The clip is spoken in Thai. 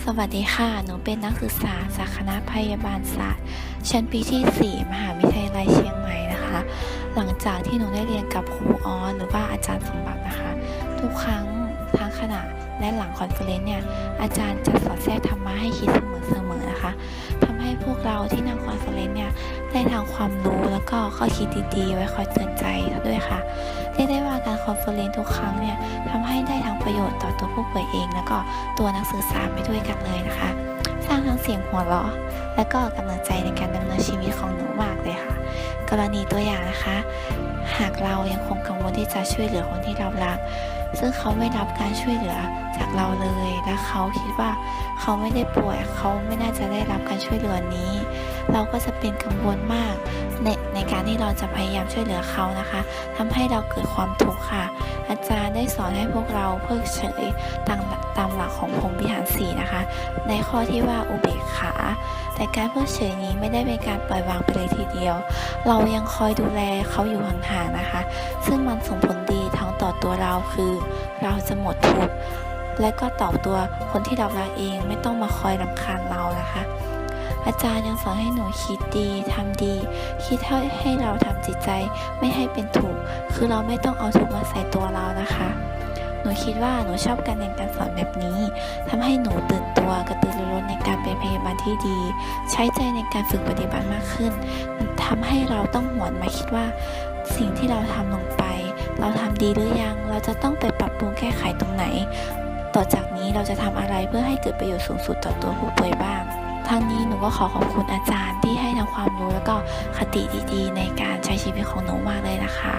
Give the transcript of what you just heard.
สวัสดีค่ะ หนูเป็นนักศึกษาสาขาพยาบาลศาสตร์ ชั้นปีที่ 4 มหาวิทยาลัยเชียงใหม่นะคะ หลังจากที่หนูได้เรียนกับครูออนหรือว่าอาจารย์สมบัตินะคะ ทุกครั้งทั้งขณะและหลังคอนเฟอเนซ์เนี่ย อาจารย์จะสอดแทรกธรรมะให้คิดเสมอๆนะคะทำให้พวกเราที่นั่งคอนเฟอเนซ์เนี่ย ได้ทางความรู้ ก็ข้อคิดดีๆ ไว้คอยเตือนใจด้วยค่ะเรียกได้ว่าการคอนเฟอเรนซ์ทุกครั้งเนี่ยทำให้ได้ทั้งประโยชน์ต่อตัวผู้ป่วยเอง แล้วก็ตัวนักศึกษาไปด้วยกันเลยนะคะ สร้างทั้งเสียงหัวเราะและก็กำลังใจในการดำเนินชีวิตของหนูมากเลยค่ะ กรณีตัวอย่างนะคะ หากเรายังคงกังวลที่จะช่วยเหลือคนที่เรารักซึ่งเขาไม่รับการช่วยเหลือจากเราเลย และเขาคิดว่าเขาไม่ได้ป่วย เขาไม่น่าจะได้รับการช่วยเหลือนี้ เราก็จะเป็นกังวลมากในในการที่เราจะพยายามช่วยเหลือเขานะคะทำให้เราเกิดความทุกข์ค่ะ อาจารย์ได้สอนให้พวกเราเพิกเฉยตามตามหลักของพรมวิหารสีนะคะ ในข้อที่ว่าอุเบกขา แต่การเพิกเฉยนี้ไม่ได้เป็นการปล่อยวางไปเลยทีเดียว เรายังคอยดูแลเขาอยู่ห่างๆนะคะ ซึ่งมันส่งผลดีทั้งต่อตัวเราคือ เราจะหมดทุกข์และก็ต่อตัวคนที่เรารักเองไม่ต้องมาคอยรำคาญเรานะคะ อาจารย์ยังสอนให้หนูคิดดีทำดี คิดให้ให้เราทำจิตใจไม่ให้เป็นทุกคือเราไม่ต้องเอาทุกมาใส่ตัวเรานะคะ หนูคิดว่าหนูชอบการเรียนการสอนแบบนี้ทำให้หนูตื่นตัวกระตือรือร้นในการเป็นพยาบาลที่ดี ใช้ใจในการฝึกปฏิบัติมากขึ้นมันทำให้เราต้องหวนมาคิดว่า สิ่งที่เราทำลงไป เราทำดีหรือยัง เราจะต้องไปปรับปรุงแก้ไขตรงไหน ต่อจากนี้เราจะทำอะไรเพื่อให้เกิดประโยชน์สูงสุดต่อตัวผู้ป่วยบ้าง ทางนี้หนูก็ขอขอบคุณอาจารย์ที่ให้ทั้งความรู้แล้วก็คติดีๆ ในการใช้ชีวิตของหนูมากเลยนะคะ